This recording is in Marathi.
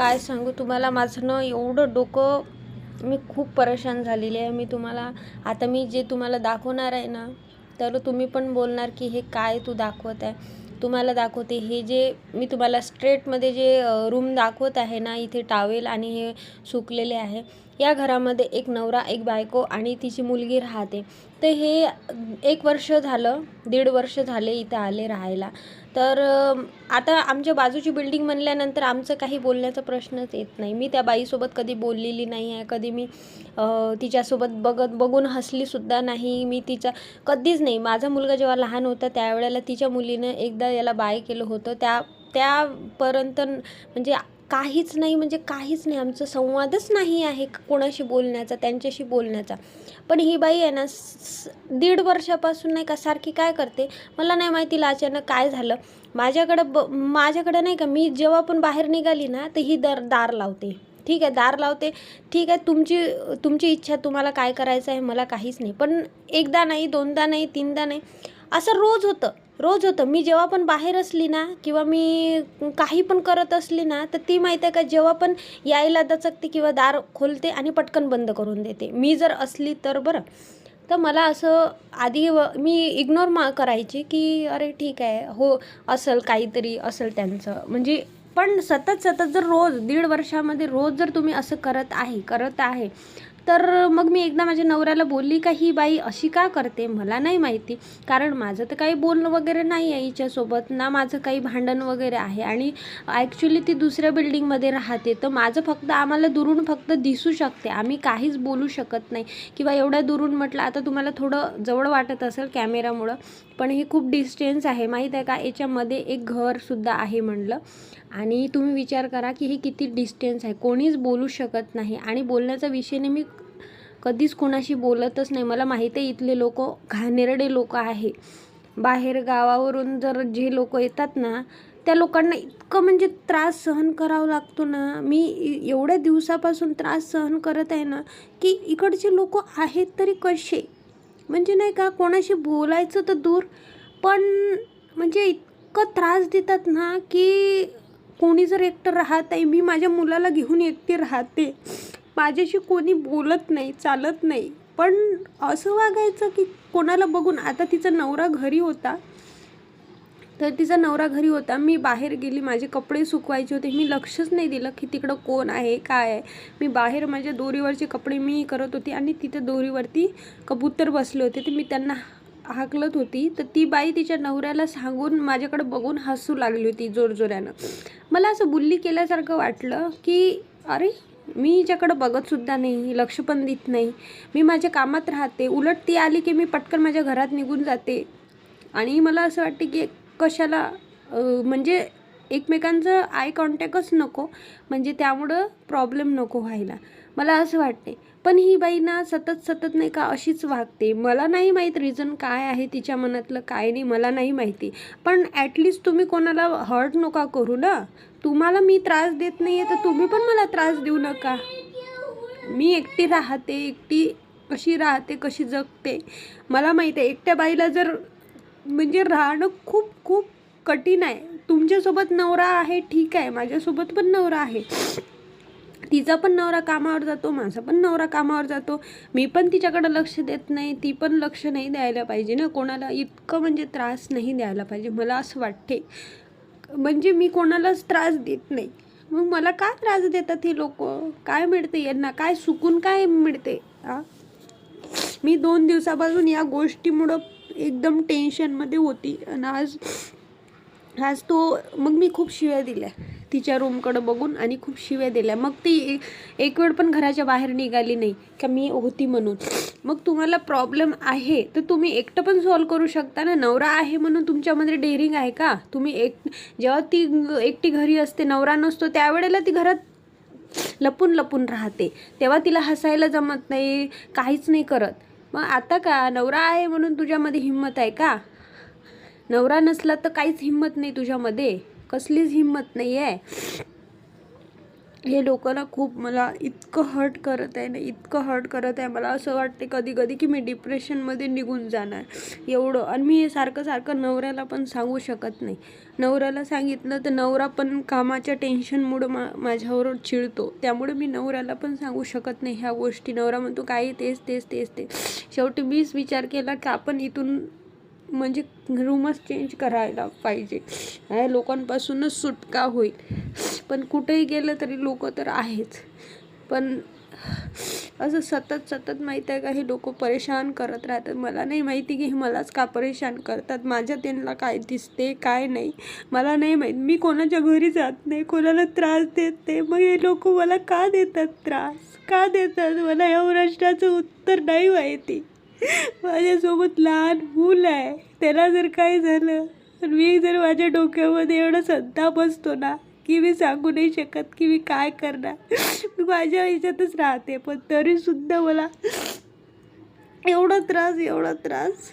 काय सांगू तुम्हाला? माझं ना एवढं डोकं मी खूप परेशान झालेली आहे. मी तुम्हाला आता मी जे तुम्हाला दाखवणार आहे ना तर तुम्ही पण बोलणार की हे काय तू दाखवत आहे. तुम्हाला दाखवते हे जे मी तुम्हाला स्ट्रेटमध्ये जे रूम दाखवत आहे ना इथे टावेल आणि हे सुकलेले आहे या घरामध्ये एक नवरा एक बायको आणि तिची मुलगी राहते. तर हे एक वर्ष झालं दीड वर्ष झाले इथं आले राहायला. तर आता आमच्या बाजूची बिल्डिंग म्हणल्यानंतर आमचं काही बोलण्याचा प्रश्नच येत नाही. मी त्या बाईसोबत कधी बोललेली नाही आहे. कधी मी तिच्यासोबत बघत बघून हसलीसुद्धा नाही. मी तिचा कधीच नाही. माझा मुलगा जेव्हा लहान होता त्यावेळेला तिच्या मुलीनं एकदा याला बाय केलं होतं. त्या त्यापर्यंत म्हणजे काहीच नाही म्हणजे काहीच नाही. आमचं संवादच नाही आहे कोणाशी बोलण्याचा त्यांच्याशी बोलण्याचा. पण ही बाई आहे ना स- दीड वर्षापासून नाही का सारखी काय करते? मला नाही माहिती तिला अचानक काय झालं. माझ्याकडं ब माझ्याकडं नाही का मी जेव्हा पण बाहेर निघाली ना तर ही दर दार लावते. ठीक आहे दार लावते. ठीक आहे तुमची तुमची इच्छा तुम्हाला काय करायचं आहे मला काहीच नाही. पण एकदा नाही दोनदा नाही तीनदा नाही असं रोज होतं. रोज होतं. मी जेव्हा पण बाहेर असली ना किंवा मी काही पण करत असली ना तर ती माहीत आहे का जेव्हा पण यायला दचकते किंवा दार खोलते आणि पटकन बंद करून देते. मी जर असली तर बरं. तर मला असं आधी व मी इग्नोर मा करायची की अरे ठीक आहे हो असेल काहीतरी असेल त्यांचं. म्हणजे पण सतत सतत जर रोज दीड वर्षामध्ये रोज जर तुम्ही असं करत आहे करत आहे तर मग मी एकदा माझ्या नवऱ्याला बोलली का ही बाई अशी का करते? मला नाही माहिती. कारण माझं तर काही बोलणं वगैरे नाही आहे हिच्यासोबत. ना माझं काही भांडण वगैरे आहे. आणि ॲक्च्युली ती दुसऱ्या बिल्डिंगमध्ये राहते. तर माझं फक्त आम्हाला दुरून फक्त दिसू शकते. आम्ही काहीच बोलू शकत नाही. किंवा एवढ्या दुरून म्हटलं आता तुम्हाला थोडं जवळ वाटत असेल कॅमेरामुळं पण हे खूप डिस्टन्स आहे. माहीत आहे का? याच्यामध्ये एक घरसुद्धा आहे म्हणलं. आणि तुम्ही विचार करा की हे किती डिस्टन्स आहे. कोणीच बोलू शकत नाही. आणि बोलण्याचा विषयने मी कधीच कोणाशी बोलतच नाही. मला माहीत आहे इथले लोक घाणेरडे लोक आहे. बाहेर गावावरून जर जे लोक येतात ना त्या लोकांना इतकं म्हणजे त्रास सहन करावा लागतो ना. मी एवढ्या दिवसापासून त्रास सहन करत आहे ना की इकडचे लोक आहेत तरी कसे? म्हणजे नाही का कोणाशी बोलायचं तर दूर पण म्हणजे इतकं त्रास देतात ना की कोणी जर एकटं राहत आहे मी माझ्या मुलाला घेऊन एकटी राहते. माझ्याशी कोणी बोलत नाही चालत नाही. पण असं वागायचं की कोणाला बघून आता तिचा नवरा घरी होता. तर तिचा नवरा घरी होता. मी बाहेर गेली माझे कपडे सुकवायचे होते. मी लक्षच नाही दिलं की तिकडं कोण आहे काय आहे. मी बाहेर माझ्या दोरीवरचे कपडे मी करत होती आणि तिथे दोरीवरती कबूतर बसले होते. ते मी त्यांना हाकलत होती. तर ती बाई तिच्या नवऱ्याला सांगून माझ्याकडे बघून हसू लागली होती जोरजोऱ्यानं मला असं बुल्ली केल्यासारखं वाटलं की अरे मी हिच्याकडं बघतसुद्धा नाही लक्ष पण देत नाही. मी माझ्या कामात राहते. उलट ती आली की मी पटकन माझ्या घरात निघून जाते. आणि मला असं वाटते की कशाला म्हणजे एकमेकांचं आय कॉन्टॅक्टच नको. म्हणजे त्यामुळं प्रॉब्लेम नको व्हायला. मला असं वाटते पण ही बाई ना सतत सतत नाही का अशीच वागते. मला नाही माहीत रिझन काय आहे तिच्या मनातलं काय नाही मला नाही माहिती. पण ॲटलिस्ट तुम्ही कोणाला हर्ट नका करू ना. तुम्हाला मी त्रास देत नाही आहे तर तुम्ही पण मला त्रास देऊ नका. मी एकटी राहते एकटी कशी राहते कशी जगते? मला माहीत आहे एकट्या बाईला जर म्हणजे राहणं खूप खूप कठीण आहे. तुमच्यासोबत नवरा आहे ठीक आहे. माझ्यासोबत पण नवरा आहे. तिचा पण नवरा कामावर जातो माझा पण नवरा कामावर जातो. मी पण तिच्याकडं लक्ष देत नाही ती पण लक्ष नाही द्यायला पाहिजे ना. कोणाला इतकं म्हणजे त्रास नाही द्यायला पाहिजे मला असं वाटते. म्हणजे मी कोणालाच त्रास देत नाही. मग मला काय त्रास देतात हे लोक? काय मिळते यांना? काय सुकून काय मिळते? हा? मी दोन दिवसापासून या गोष्टीमुळं एकदम टेन्शनमध्ये होती. आणि आज आज तो मग मी खूप शिव्या दिल्या. तिच्या रूमकडं बघून आणि खूप शिव्या दिल्या. मग ती एक वेळ पण घराच्या बाहेर निघाली नाही. का मी होती म्हणून. मग तुम्हाला प्रॉब्लेम आहे तर तुम्ही एकटं पण सॉल्व करू शकता ना. नवरा आहे म्हणून तुमच्यामध्ये डेअरिंग आहे का? तुम्ही एक जेव्हा ती एकटी घरी असते नवरा नसतो त्यावेळेला ती घरात लपून लपून राहते. तेव्हा तिला हसायला जमत नाही काहीच नाही करत. मग आता का? नवरा आहे म्हणून तुझ्यामध्ये हिंमत आहे का? नवरा नसला तर काहीच हिंमत नाही तुझ्यामध्ये. कसलीच हिंमत नाही आहे हे लोकांना खूप मला इतकं हर्ट करत आहे ना इतकं हर्ट करत आहे. मला असं वाटते कधी कधी की मी डिप्रेशनमध्ये निघून जाणार. एवढं. आणि मी हे सारखं सारखं नवऱ्याला पण सांगू शकत नाही. नवऱ्याला सांगितलं तर नवरा पण कामाच्या टेन्शनमुळं मा माझ्यावर चिडतो. त्यामुळे मी नवऱ्याला पण सांगू शकत नाही ह्या गोष्टी. नवरा म्हणतो काही तेच तेच तेच ते शेवटी मीच विचार केला की आपण इथून म्हणजे रूमच चेंज करायला पाहिजे. ह्या लोकांपासूनच सुटका होईल. पण कुठेही गेलं तरी लोक तर आहेच. पण असं सतत सतत माहीत आहे का हे लोक परेशान करत राहतात. मला नाही माहिती की हे मलाच का परेशान करतात. माझ्या त्यांना काय दिसते काय नाही. मला नाही माहीत. मी कोणाच्या घरी जात नाही कोणाला त्रास देत नाही. मग हे लोक मला का देतात त्रास? का देतात? मला या प्रश्नाचं उत्तर नाही माहिती. माझ्यासोबत लहान मूल आहे. त्याला जर काही झालं तर मी जर माझ्या डोक्यामध्ये एवढा संताप असतो ना की मी सांगू नाही शकत की मी काय करणार. मी माझ्या ह्याच्यातच राहते पण तरीसुद्धा मला एवढा त्रास एवढा त्रास.